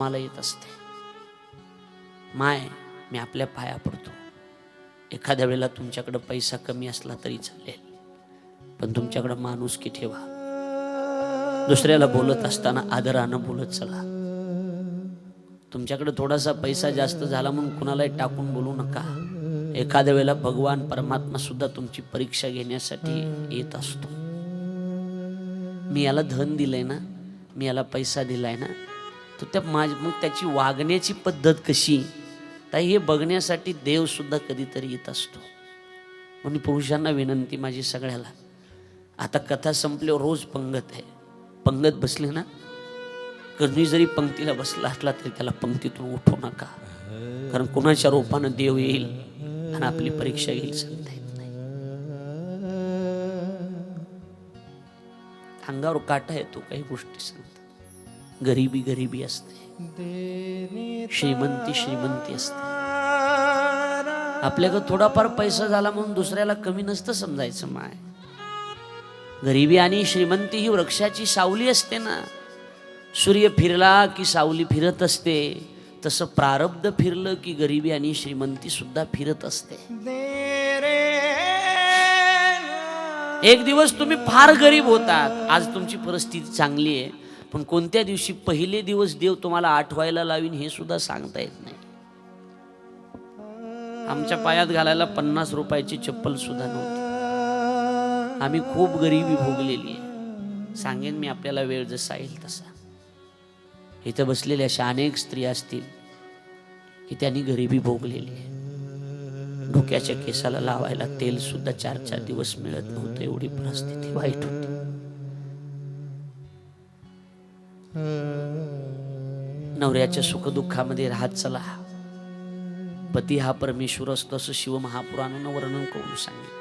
मला येत असते. माय मी आपल्या पाया पडतो. एखाद्या वेळेला तुमच्याकडे पैसा कमी असला तरी चालेल पण तुमच्याकडे माणूस की ठेवा. दुसऱ्याला बोलत असताना आदरानं बोलत चला. तुमच्याकडे थोडासा पैसा जास्त झाला म्हणून कुणालाही टाकून बोलू नका. एखाद्या वेळेला भगवान परमात्मा सुद्धा तुमची परीक्षा घेण्यासाठी येत असतो. मी याला धन दिलंय ना मी याला पैसा दिलाय ना तर त्या माझ मग त्याची वागण्याची पद्धत कशी? तर हे बघण्यासाठी देवसुद्धा कधीतरी येत असतो. म्हणून पुरुषांना विनंती माझी सगळ्याला. आता कथा संपल्यावर रोज पंगत आहे. पंगत बसले ना? कधी जरी पंक्तीला बसला असला तरी त्याला पंक्तीतून उठू नका. कारण कुणाच्या रूपानं देव येईल आणि आपली परीक्षा येईल सांगता येत नाही. अंगावर काटा येतो काही गोष्टी सांगता गरिबी गरिबी असते. श्रीमंती श्रीमंती असते. आपल्याकडे थोडाफार पैसा झाला म्हणून दुसऱ्याला कमी नसतं समजायचं माय. गरिबी आणि श्रीमंती ही वृक्षाची सावली असते ना. सूर्य फिरला की सावली फिरत असते. तसं प्रारब्ध फिरलं की गरिबी आणि श्रीमंती सुद्धा फिरत असते. एक दिवस तुम्ही फार गरीब होतात. आज तुमची परिस्थिती चांगली आहे. पण कोणत्या दिवशी पहिले दिवस देव तुम्हाला आठवायला लावीन हे सुद्धा सांगता येत नाही. आमच्या पायात घालायला पन्नास रुपयाची चप्पल सुद्धा नव्हती. आम्ही खूप गरिबी भोगलेली आहे. सांगेन मी आपल्याला वेळ जसा येईल तसा. इथं बसलेल्या अशा अनेक स्त्रिया असतील की त्यांनी गरिबी भोगलेली आहे. डोक्याच्या केसाला लावायला तेल सुद्धा चार चार दिवस मिळत नव्हतं. एवढी परिस्थिती वाईट होती. नवऱ्याच्या सुखदुःखामध्ये राहत चला. पती हा परमेश्वर असतो असं शिव महापुराणानं वर्णन करून सांगितलं.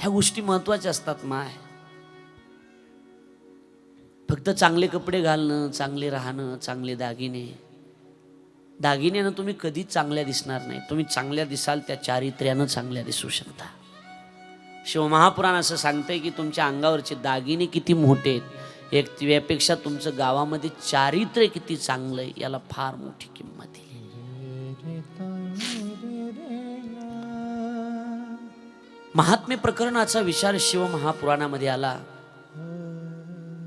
ह्या गोष्टी महत्त्वाच्या असतात माय. फक्त चांगले कपडे घालणं चांगले राहणं चांगले दागिने. दागिन्यानं तुम्ही कधीच चांगल्या दिसणार नाही. तुम्ही चांगल्या दिसाल त्या चारित्र्यानं चांगल्या दिसू शकता. शिवमहापुराण असं सांगतंय की तुमच्या अंगावरचे दागिने किती मोठे आहेत. एक यापेक्षा तुमचं गावामध्ये चारित्र्य किती चांगलं आहे याला फार मोठी किंमत आहे. महात्म्य प्रकरणाचा विचार शिवमहापुराणामध्ये आला.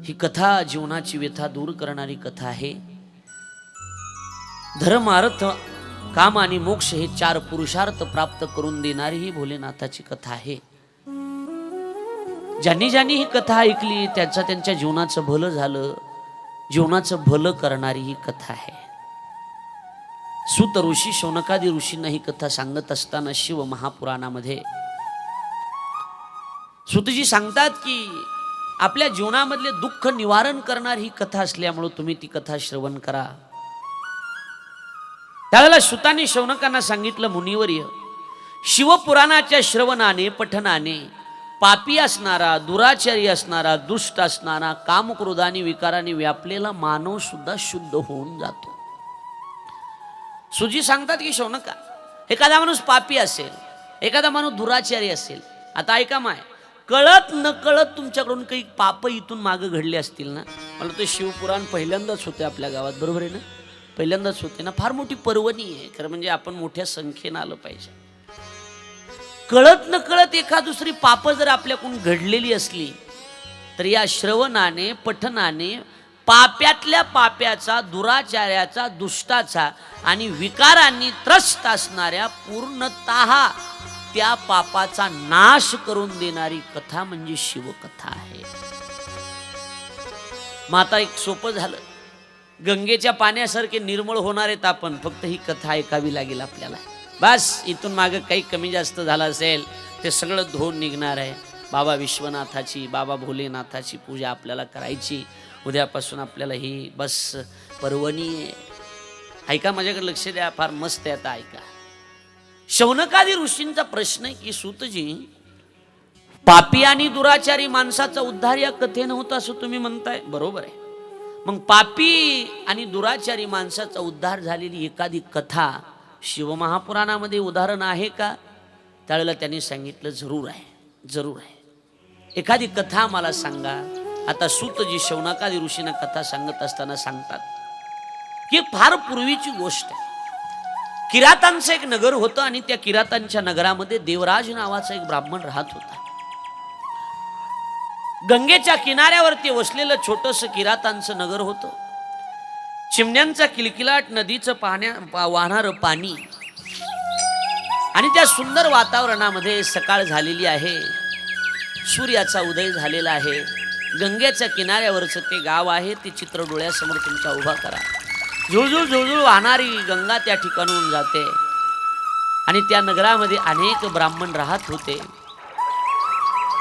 ही कथा जीवनाची व्यथा दूर करणारी कथा आहे. धर्म अर्थ काम आणि मोक्ष हे चार पुरुषार्थ प्राप्त करून देणारी ही भोलेनाथाची कथा आहे. ज्यांनी ज्यांनी ही कथा ऐकली त्यांचं त्यांच्या जीवनाचं भलं झालं. जीवनाचं भलं करणारी ही कथा आहे. सुत ऋषी शौनकादी ऋषींना ही कथा सांगत असताना शिव महापुराणामध्ये सुतजी सांगतात की आपल्या जीवनामधले दुःख निवारण करणारी ही कथा असल्यामुळं तुम्ही ती कथा श्रवण करा. त्यावेळेला सुताने शौनकांना सांगितलं मुनिवर्य शिवपुराणाच्या श्रवणाने पठनाने पापी असणारा दुराचारी असणारा दुष्ट असणारा कामक्रोधाने विकाराने व्यापलेला मानव सुद्धा शुद्ध होऊन जातो. सुजी सांगतात की शौनका एखादा माणूस पापी असेल एखादा माणूस दुराचारी असेल आता ऐका माय कळत न कळत तुमच्याकडून काही पाप इथून मागं घडले असतील ना? मला ते शिवपुराण पहिल्यांदाच होते आपल्या गावात बरोबर आहे ना? पहिल्यांदाच होते ना? फार मोठी पर्वणी आहे खरं म्हणजे आपण मोठ्या संख्येनं आलं पाहिजे. कळत न कळत एका दुसरी पाप जर आपल्याकडून घडलेली असली तर या श्रवणाने पठनाने पाप्यातल्या पाप्याचा दुराचार्याचा दुष्टाचा आणि विकारांनी त्रस्त असणाऱ्या पूर्णतः त्या पापाचा नाश करून देणारी कथा म्हणजे शिवकथा आहे. मग आता एक सोपं झालं. गंगेच्या पाण्यासारखे निर्मळ होणार आहेत आपण फक्त ही कथा ऐकावी लागेल आपल्याला. बस इथून मागं काही कमी जास्त झालं असेल ते सगळं धुवून निघणार आहे. बाबा विश्वनाथाची बाबा भोलेनाथाची पूजा आपल्याला करायची. उद्यापासून आपल्याला ही बस पर्वणी आहे. ऐका माझ्याकडे लक्ष द्या फार मस्त आहे आता ऐका. शौनकादी ऋषींचा प्रश्न आहे की सूतजी पापी आणि दुराचारी माणसाचा उद्धार या कथेनं होता असं तुम्ही म्हणताय? बरोबर आहे. मग पापी आणि दुराचारी माणसाचा उद्धार झालेली एखादी कथा शिवमहापुराणामध्ये उदाहरण आहे का? त्यावेळेला त्यांनी सांगितलं जरूर आहे जरूर आहे. एखादी कथा मला सांगा. आता सूतजी शौनकादी ऋषींना कथा सांगत असताना सांगतात की फार पूर्वीची गोष्ट आहे. किरातांचं एक नगर होतं आणि त्या किरातांच्या नगरामध्ये देवराज नावाचा एक ब्राह्मण राहत होता. गंगेच्या किनाऱ्यावरती वसलेलं छोटस किरातांचं नगर होतं. चिमण्यांचा किलकिलाट नदीचं पाहण्या पा- वाहणारं पाणी. आणि त्या सुंदर वातावरणामध्ये सकाळ झालेली आहे. सूर्याचा उदय झालेला आहे. गंगेच्या किनाऱ्यावरचं ते गाव आहे. ते चित्र डोळ्यासमोर तुमचा उभा करा. झुळझुळ झुळझुळ वाहणारी गंगा त्या ठिकाणून जाते. आणि त्या नगरामध्ये अनेक ब्राह्मण राहत होते.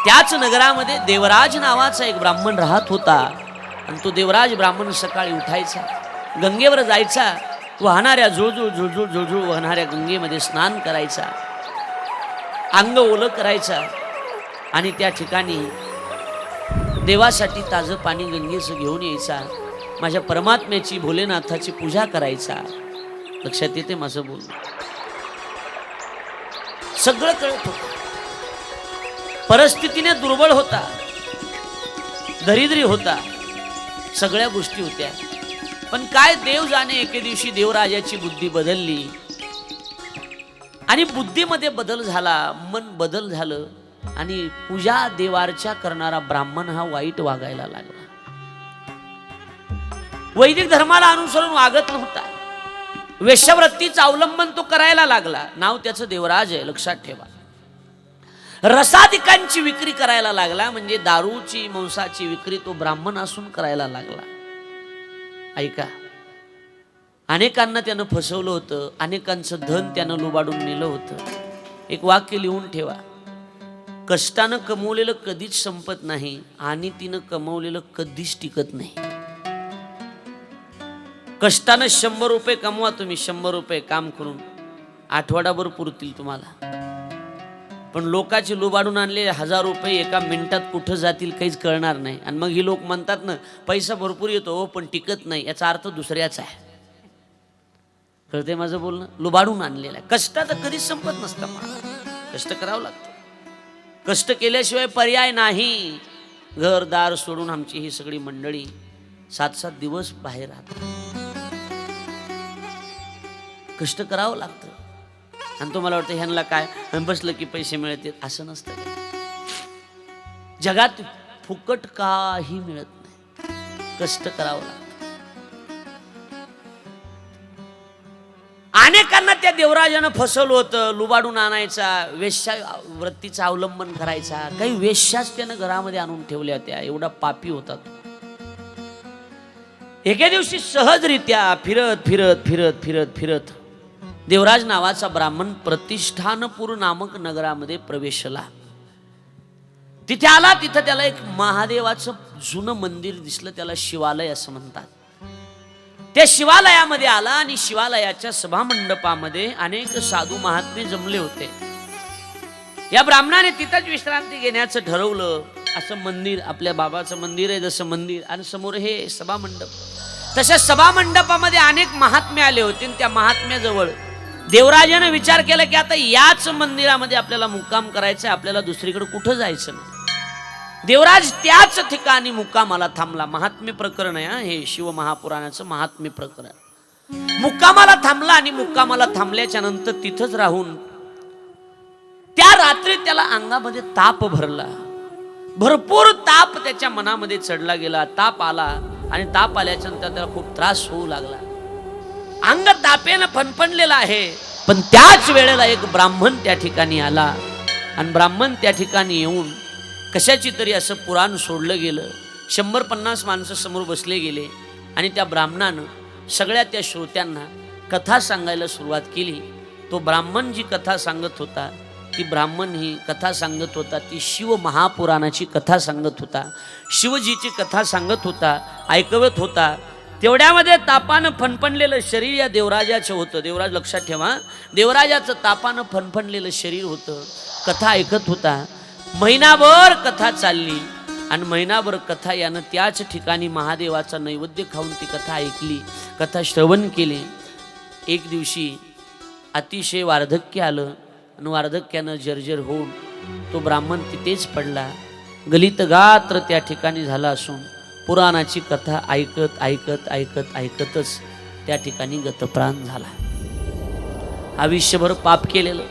त्याच नगरामध्ये देवराज नावाचा एक ब्राह्मण राहत होता. आणि तो देवराज ब्राह्मण सकाळी उठायचा. गंगेवर जायचा वाहणाऱ्या झुळझुळ झुळझुळ झुळझुळ वाहणाऱ्या गंगेमध्ये स्नान करायचा अंग ओलं करायचा आणि त्या ठिकाणी देवासाठी ताजं पाणी गंगेचं घेऊन यायचा माझ्या परमात्म्याची भोलेनाथाची पूजा करायचा. लक्षात येते माझं बोल सगळं कळत होतं. परिस्थितीने दुर्बळ होता दरिद्री होता सगळ्या गोष्टी होत्या. पण काय देव जाणे एके दिवशी देवराजाची बुद्धी बदलली. आणि बुद्धीमध्ये बदल झाला मन बदल झालं आणि पूजा देवारच्या करणारा ब्राह्मण हा वाईट वागायला लागला. वैदिक धर्माला अनुसरून वागत नव्हता. वेश्यावृत्तीचं अवलंबन तो करायला लागला. नाव त्याचं देवराज आहे लक्षात ठेवा. रसादिकांची विक्री करायला लागला म्हणजे दारूची मांसाची विक्री तो ब्राह्मण असून करायला लागला. ऐका. अनेकांना त्यानं फसवलं होतं अनेकांचं धन त्यानं लुबाडून नेलं होतं. एक वाक्य लिहून ठेवा. कष्टानं कमवलेलं कधीच संपत नाही आणि तिनं कमवलेलं कधीच टिकत नाही. कष्टानं शंभर रुपये कमवा तुम्ही शंभर रुपये काम करून. आठवडाभर पुरतील तुम्हाला. पण लोकाचे लुबाडून आणले हजार रुपये एका मिनिटात कुठं जातील काहीच कळणार नाही. आणि मग ही लोक म्हणतात ना पैसा भरपूर येतो हो, पण टिकत नाही. याचा अर्थ दुसऱ्याचा आहे. कळते माझं बोलणं? लुबाडून आणलेलं आहे. कष्टाचं कधीच संपत नसतं कष्ट करावं लागतं. कष्ट केल्याशिवाय पर्याय नाही. घरदार सोडून आमची ही सगळी मंडळी सात सात दिवस बाहेर राहतात. कष्ट करावं लागतं. आणि तुम्हाला वाटतं ह्यांना काय? बसलं की पैसे मिळतील. असं नसतं. जगात फुकट काही मिळत नाही. कष्ट करावं लागतं. अनेकांना त्या देवराजानं फसवलं होतं. लुबाडून आणायचा वेश्या वृत्तीचा अवलंबन करायचा. काही वेश्याच त्यानं घरामध्ये आणून ठेवल्या होत्या एवढा पापी होता एके दिवशी सहजरित्या फिरत फिरत फिरत फिरत फिरत देवराज नावाचा ब्राह्मण प्रतिष्ठानपूर नामक नगरामध्ये प्रवेशला. तिथे आला तिथं त्याला एक महादेवाचं जुनं मंदिर दिसलं त्याला शिवालय असं म्हणतात. त्या शिवालयामध्ये आला आणि शिवालयाच्या सभामंडपामध्ये अनेक साधू महात्मे जमले होते. या ब्राह्मणाने तिथंच विश्रांती घेण्याचं ठरवलं. असं मंदिर आपल्या बाबाचं मंदिर आहे जसं मंदिर. आणि समोर हे सभामंडप. तशा सभामंडपामध्ये अनेक महात्मे आले होते आणि त्या महात्म्याजवळ देवराजाने विचार केला की आता याच मंदिरामध्ये आपल्याला मुक्काम करायचा आपल्याला दुसरीकडे कुठं जायचं नाही. देवराज त्याच ठिकाणी मुक्कामाला थांबला. महात्म्य प्रकरण आहे हा, हे शिव महापुराणाचं महात्म्य प्रकरण मुक्कामाला थांबला आणि मुक्कामाला थांबल्याच्या नंतर तिथंच राहून त्या रात्री त्याला अंगामध्ये ताप भरला. भरपूर ताप त्याच्या मनामध्ये चढला गेला. ताप आला आणि ताप आल्याच्यानंतर त्याला खूप त्रास होऊ लागला. अंग तापेनं फणफणलेलं आहे. पण त्याच वेळेला एक ब्राह्मण त्या ठिकाणी आला. आणि ब्राह्मण त्या ठिकाणी येऊन कशाची तरी असं पुराण सोडलं गेलं. शंभर पन्नास माणसं समोर बसले गेले. आणि त्या ब्राह्मणानं सगळ्या त्या श्रोत्यांना कथा सांगायला सुरुवात केली. तो ब्राह्मण जी कथा सांगत होता ती ब्राह्मण ही कथा सांगत होता ती शिव महापुराणाची कथा सांगत होता. शिवजीची कथा सांगत होता ऐकवत होता. तेवढ्यामध्ये तापानं फणफणलेलं शरीर या देवराजाचं होतं. देवराज लक्षात ठेवा. देवराजाचं तापानं फणफणलेलं शरीर होतं. कथा ऐकत होता. महिनाभर कथा चालली. आणि महिनाभर कथा यानं त्याच ठिकाणी महादेवाचा नैवेद्य खाऊन ती कथा ऐकली. कथा श्रवण केली. एक दिवशी अतिशय वार्धक्य आलं. आणि वार्धक्यानं जर्जर होऊन तो ब्राह्मण तिथेच पडला. गलित गात्र त्या ठिकाणी झाला असून पुराणाची कथा ऐकत ऐकत ऐकत ऐकतच त्या ठिकाणी गतप्राण झाला. आयुष्यभर पाप केलेलं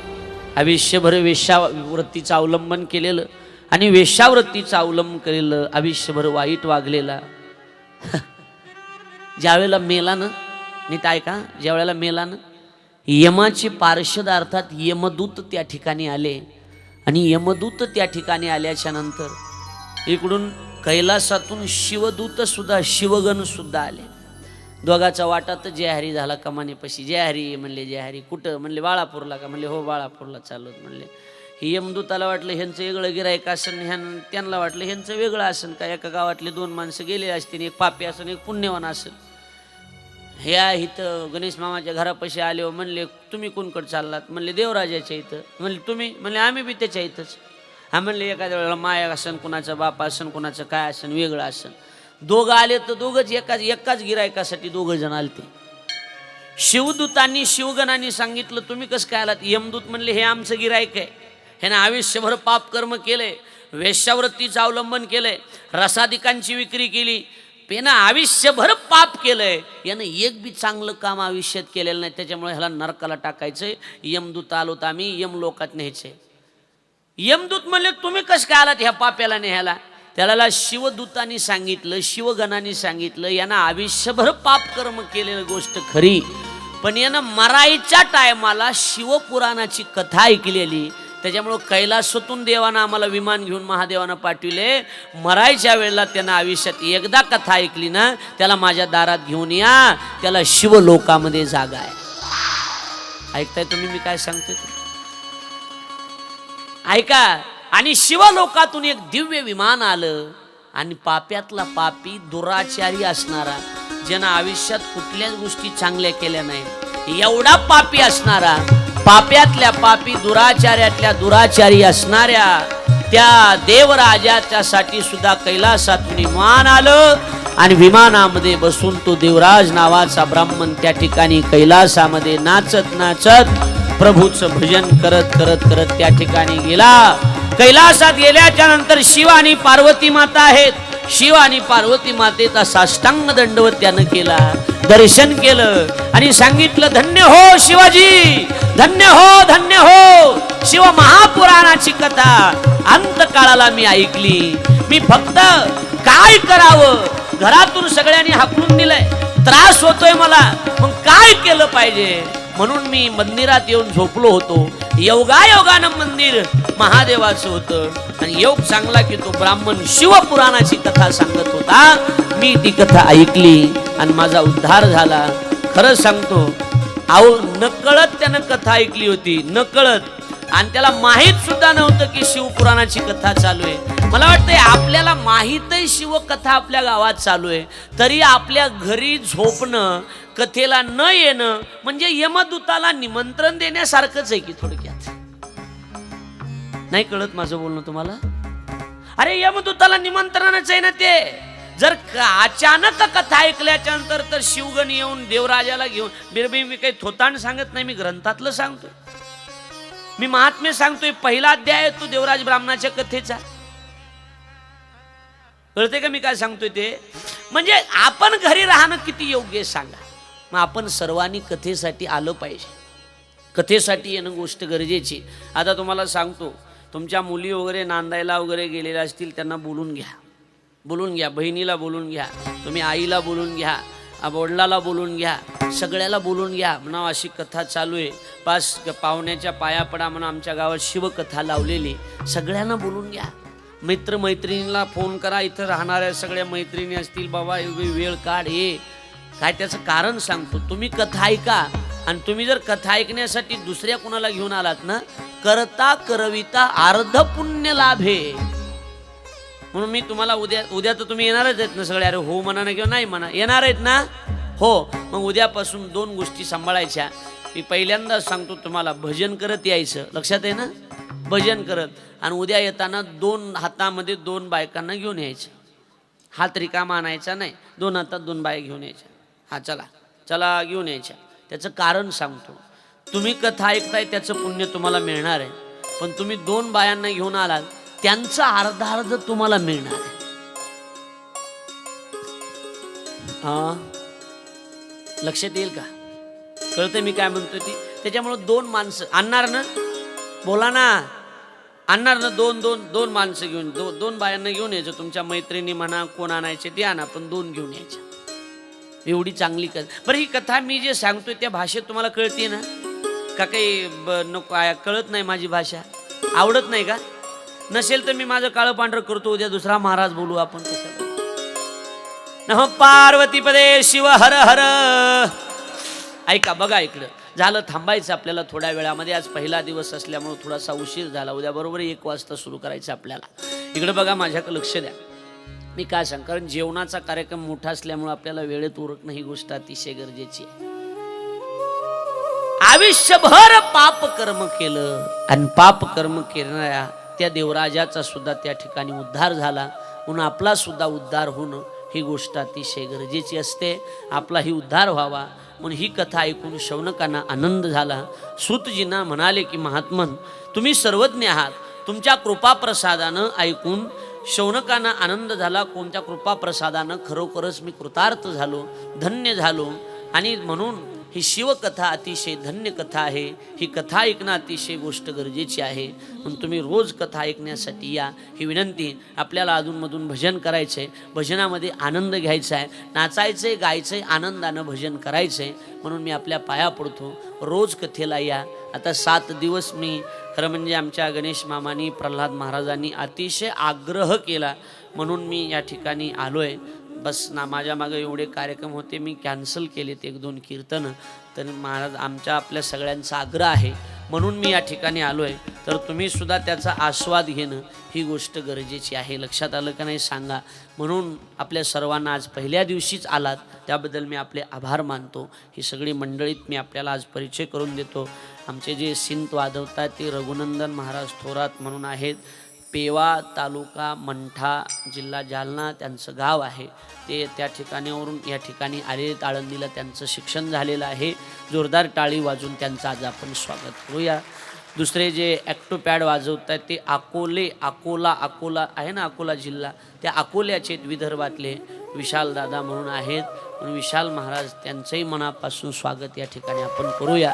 आयुष्यभर वेश्यावृत्तीचं अवलंबन केलेलं आणि वेश्यावृत्तीचा अवलंब केलेलं आयुष्यभर वाईट वागलेला. ज्यावेळेला मेलानं नीट ऐका ज्यावेळेला मेलानं यमाचे पार्षद अर्थात यमदूत त्या ठिकाणी आले आणि यमदूत त्या ठिकाणी आल्याच्यानंतर इकडून कैलासातून शिवदूत सुद्धा शिवगण सुद्धा आले. दोघाचा वाटात जय हरी झाला कमानीपाशी. जय हरी म्हणले जय हरी कुठं? म्हणले बाळापूरला का? म्हणले हो बाळापूरला चालत म्हणले. हे यमदूताला वाटलं ह्यांचं वेगळं गिरायक असन ह्यां त्यांना वाटलं ह्यांचं वेगळं असन का? एका गावातले दोन माणसं गेले असतील एक पापी असन एक पुण्यवान असेल ह्या इथं गणेश मामाच्या घरापाशी आले हो म्हणले तुम्ही कोणकडे चाललात? म्हणले देवराजाच्या इथं. म्हणले तुम्ही? म्हणले आम्ही बी त्याच्या इथंच. हा म्हणले एखाद्या वेळेला माया असन कुणाचा बाप असन कुणाचं काय असन वेगळं असन. दोघं आले तर दोघंच एकाच एकाच गिरायकासाठी दोघं जण आलते. शिवदूतांनी शिवगणांनी सांगितलं तुम्ही कसं काय आलात? यमदूत म्हणले हे आमचं गिरायक आहे. ह्यानं आयुष्यभर पाप कर्म केलंय वेश्यावृत्तीचं अवलंबन केलंय रसादिकांची विक्री केली. पेनं आयुष्यभर पाप केलंय. यानं एक बी चांगलं काम आयुष्यात केलेलं नाही. त्याच्यामुळे ह्याला नरकाला टाकायचं यमदूत आलो तर आम्ही यम लोकात न्यायचे यमदूत म्हणले तुम्ही कसं काय आलात ह्या पाप्याला न्यायला? त्याला शिवदूतांनी सांगितलं शिवगणांनी सांगितलं यानं आयुष्यभर पाप कर्म केलेलं गोष्ट खरी पण यानं मरायच्या टायमाला शिवपुराणाची कथा ऐकलेली. त्याच्यामुळं कैलासातून देवानं आम्हाला विमान घेऊन महादेवानं पाठविले. मरायच्या वेळेला त्यानं आयुष्यात एकदा कथा ऐकली ना त्याला माझ्या दारात घेऊन या त्याला शिवलोकामध्ये जागा आहे. ऐकताय तुम्ही मी काय सांगतोय? ऐका आणि शिवलोकातून एक दिव्य विमान आलं आणि पाप्यातला पापी दुराचारी असणारा ज्यानं आयुष्यात कुठल्याच गोष्टी चांगल्या केल्या नाही एवढा पापी असणारा पाप्यातल्या पापी दुराचार्यातल्या दुराचारी असणाऱ्या त्या देवराजाच्यासाठी सुद्धा कैलासातून विमान आलं आणि विमानामध्ये बसून तो देवराज नावाचा ब्राह्मण त्या ठिकाणी कैलासामध्ये नाचत नाचत प्रभूचं भजन करत करत करत त्या ठिकाणी गेला. कैलासात गेल्याच्यानंतर शिव आणि पार्वती माता आहेत. शिव आणि पार्वती मातेचा साष्टांग दंडवत त्यानं केला. दर्शन केलं आणि सांगितलं धन्य हो शिवाजी! धन्य हो धन्य हो! शिव महापुराणाची कथा अंतकाळाला मी ऐकली. मी फक्त काय करावं? घरातून सगळ्यांनी हाकलून दिलंय. त्रास होतोय मला. मग काय केलं पाहिजे? म्हणून मी मंदिरात येऊन झोपलो होतो. योगायोगानं मंदिर महादेवाचं होतं. आणि योग सांगला की तो ब्राह्मण शिवपुराणाची कथा सांगत होता. मी ती कथा ऐकली आणि माझा उद्धार झाला. खरं सांगतो अहो नकळत त्यानं कथा ऐकली होती. नकळत आणि त्याला माहीत सुद्धा नव्हतं की शिवपुराणाची कथा चालू आहे. मला वाटतंय आपल्याला माहीतही शिवकथा आपल्या गावात चालू आहे. तरी आपल्या घरी झोपणं कथेला न येणं म्हणजे यमदूताला निमंत्रण देण्यासारखंच आहे की थोडक्यात? नाही कळत माझं बोलणं तुम्हाला? अरे यमदूताला निमंत्रणच आहे ना ते. जर अचानक कथा ऐकल्याच्या नंतर तर शिवगण येऊन देवराजाला घेऊन बिरबी मी काही थोताण सांगत नाही मी ग्रंथातलं सांगतो मी महात्म्य सांगतोय पहिला अध्याय तो देवराज ब्राह्मणाच्या कथेचा. कळते का मी काय सांगतोय ते? म्हणजे आपण घरी राहणं किती योग्य सांगा. मग आपण सर्वांनी कथेसाठी आलं पाहिजे. कथेसाठी येणं गोष्ट गरजेची आता तुम्हाला सांगतो तुमच्या मुली वगैरे नांदायला वगैरे गेलेल्या असतील त्यांना बोलून घ्या. बोलून घ्या बहिणीला बोलून घ्या तुम्ही आईला बोलून घ्या. वडिलाला बोलून घ्या सगळ्याला बोलून घ्या म्हणा अशी कथा चालू आहे. पास पाहुण्याच्या पाया पडा म्हणा आमच्या गावात शिवकथा लावलेली सगळ्यांना बोलून घ्या. मित्र मैत्रिणीला फोन करा इथं राहणाऱ्या सगळ्या मैत्रिणी असतील बाबा एवढी वेळ काढ हे. काय त्याचं कारण सांगतो. तुम्ही कथा ऐका आणि तुम्ही जर कथा ऐकण्यासाठी दुसऱ्या कुणाला घेऊन आलात ना करता करविता अर्ध पुण्य लाभे. म्हणून मी तुम्हाला उद्या उद्या तर तुम्ही येणारच आहेत ना सगळे. अरे हो म्हणा ना किंवा नाही म्हणा. येणार आहेत ना? हो. मग उद्यापासून दोन गोष्टी सांभाळायच्या. मी पहिल्यांदा सांगतो तुम्हाला भजन करत यायचं. लक्षात आहे ना? भजन करत. आणि उद्या येताना दोन हातामध्ये दोन बायकांना घेऊन यायचं. हात रिकामा आणायचा नाही. दोन हातात दोन बाया घेऊन यायच्या. हा चला. चला घेऊन यायच्या. त्याचं कारण सांगतो. तुम्ही कथा ऐकताय त्याचं पुण्य तुम्हाला मिळणार आहे. पण तुम्ही दोन बायांना घेऊन आलात त्यांचं अर्धा अर्ध तुम्हाला मिळणार. आहे हा? लक्षात येईल का? कळतं मी काय म्हणतो ती? त्याच्यामुळं दोन माणसं आणणार ना बोला ना. आणणार ना दोन दोन दोन माणसं घेऊन दो, दोन बायांना घेऊन यायचं. तुमच्या मैत्रिणी म्हणा कोण आणायचे ते आणा पण दोन घेऊन यायच्या एवढी चांगली कथा. बरं ही कथा मी जे सांगतोय त्या भाषेत तुम्हाला कळते ना? का काही ब- नको कळत नाही माझी भाषा? आवडत नाही का? नसेल तर मी माझं काळं पांढरं करतो उद्या दुसरा महाराज बोलू आपण कशाला पार्वती पदे शिव हर हर. ऐका बघा इकडं. झालं थांबायचं आपल्याला थोड्या वेळामध्ये. आज पहिला दिवस असल्यामुळे थोडासा उशीर झाला. उद्या बरोबर एक वाजता सुरू करायचं आपल्याला. इकडं बघा माझ्याकडे लक्ष द्या. मी काय सांग? कारण जेवणाचा कार्यक्रम मोठा असल्यामुळे आपल्याला वेळेत उरकणं ही गोष्ट अतिशय गरजेची आहे. आयुष्यभर पाप कर्म केलं आणि पाप कर्म करणाऱ्या त्या देवराजाचा सुद्धा त्या ठिकाणी उद्धार झाला. म्हणून आपला सुद्धा उद्धार होणं ही गोष्ट अतिशय गरजेची असते. आपलाही उद्धार व्हावा. म्हणून ही कथा ऐकून शौनकांना आनंद झाला. सुतजींना म्हणाले की महात्मन तुम्ही सर्वज्ञ आहात. तुमच्या कृपाप्रसादानं ऐकून शौनकांना आनंद झाला. कोणत्या कृपाप्रसादानं? खरोखरच मी कृतार्थ झालो धन्य झालो. आणि म्हणून ही शिवकथा अतिशय धन्य कथा आहे. ही कथा ऐकणं अतिशय गोष्ट गरजेची आहे. म्हणून तुम्ही रोज कथा ऐकण्यासाठी या. ही विनंती आपल्याला अधूनमधून भजन करायचं आहे भजनामध्ये आनंद घ्यायचा आहे. नाचायचं आहे गायचं आहे आनंदानं भजन करायचं आहे म्हणून मी आपल्या पाया पडतो. रोज कथेला या. आता सात दिवस मी खरं म्हणजे आमच्या गणेश मामानी प्रल्हाद महाराजांनी अतिशय आग्रह केला. म्हणून मी या ठिकाणी आलो आहे बस ना माझ्या मागे एवढे कार्यक्रम होते मी कॅन्सल केलेत एक दोन कीर्तनं. तर महाराज आमच्या आपल्या सगळ्यांचा आग्रह आहे म्हणून मी या ठिकाणी आलो आहे तर तुम्ही सुद्धा त्याचा आस्वाद घेणं ही गोष्ट गरजेची आहे. लक्षात आलं का नाही सांगा. म्हणून आपल्या सर्वांना आज पहिल्या दिवशीच आलात त्याबद्दल मी आपले आभार मानतो. ही सगळी मंडळीत मी आपल्याला आज परिचय करून देतो. आमचे जे सिंत वाजवतात ते रघुनंदन महाराज थोरात म्हणून आहेत. पेवा तालुका मंठा जिल्हा जालना त्यांचं गाव आहे. ते त्या ठिकाणावरून या ठिकाणी आले आळंदीला त्यांचं शिक्षण झालेलं आहे. जोरदार टाळी वाजून त्यांचं आज आपण स्वागत करूया. दुसरे जे ॲक्टोपॅड वाजवत आहेत ते अकोले अकोला अकोला आहे ना अकोला जिल्हा? त्या अकोल्याचे आहेत विदर्भातले विशाल दादा म्हणून आहेत. विशाल महाराज त्यांचंही मनापासून स्वागत या ठिकाणी आपण करूया.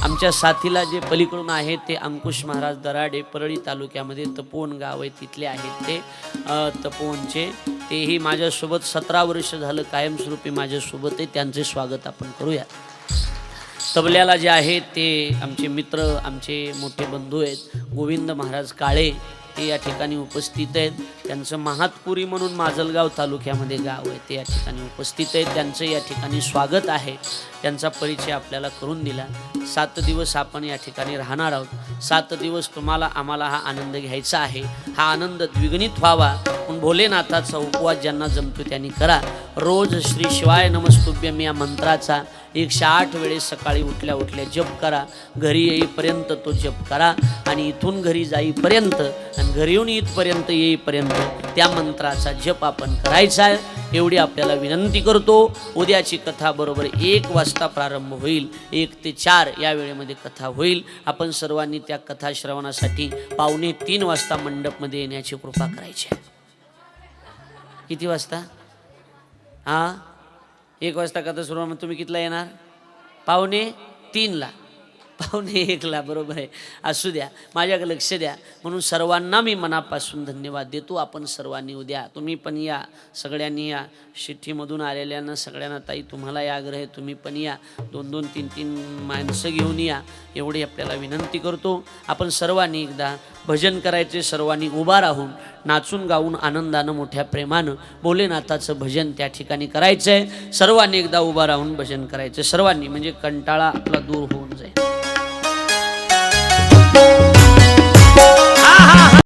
आमच्या साथीला जे पलीकडून आहेत ते अंकुश महाराज दराडे परळी तालुक्यामध्ये तपोवन गाव आहे तिथले आहेत ते तपोवनचे. तेही माझ्यासोबत सतरा वर्ष झालं कायमस्वरूपी माझ्यासोबत आहे. त्यांचे स्वागत आपण करूया तबल्याला जे आहेत ते आमचे मित्र आमचे मोठे बंधू आहेत. गोविंद महाराज काळे ते या ठिकाणी उपस्थित आहेत. त्यांचं महातपुरी म्हणून माजलगाव तालुक्यामध्ये गाव आहे ते या ठिकाणी उपस्थित आहेत. त्यांचं या ठिकाणी स्वागत आहे. त्यांचा परिचय आपल्याला करून दिला. सात दिवस आपण या ठिकाणी राहणार आहोत. सात दिवस तुम्हाला आम्हाला हा आनंद घ्यायचा आहे. हा आनंद द्विगणित व्हावा. पण भोलेनाथाचा उपवास ज्यांना जमतो त्यांनी करा. रोज श्री शिवाय नमस्तुभ्यम या मंत्राचा एकशे आठ वेळेस सकाळी उठल्या उठल्या जप करा. घरी येईपर्यंत तो जप करा आणि इथून घरी जाईपर्यंत आणि घरी येऊन इथपर्यंत येईपर्यंत त्या मंत्राचा जप आपण करायचा आहे. एवढी आपल्याला विनंती करतो. उद्याची कथा बरोबर एक वाजता प्रारंभ होईल. एक ते चार या वेळेमध्ये कथा होईल. आपण सर्वांनी त्या कथा श्रवणासाठी पावणे तीन वाजता मंडपमध्ये येण्याची कृपा करायची आहे. किती वाजता? हां? एक वाजता कथा सुरू मग तुम्ही कितला येणार? पावणे तीनला. पावणे एकला बरोबर आहे. असू द्या माझ्याकडे लक्ष द्या. म्हणून सर्वांना मी मनापासून धन्यवाद देतो. आपण सर्वांनी उद्या तुम्ही पण या सगळ्यांनी या. शिट्टीमधून आलेल्यांना सगळ्यांना ताई तुम्हाला या आग्रह आहे तुम्ही पण या. दोन दोन तीन तीन माणसं घेऊन या. एवढी आपल्याला विनंती करतो. आपण सर्वांनी एकदा भजन करायचे सर्वांनी उभा राहून नाचून गाऊन आनंदानं मोठ्या प्रेमानं भोलेनाथाचं भजन त्या ठिकाणी करायचं आहे सर्वांनी एकदा उभा राहून भजन करायचं सर्वांनी म्हणजे कंटाळा आपला दूर होऊन जाईल.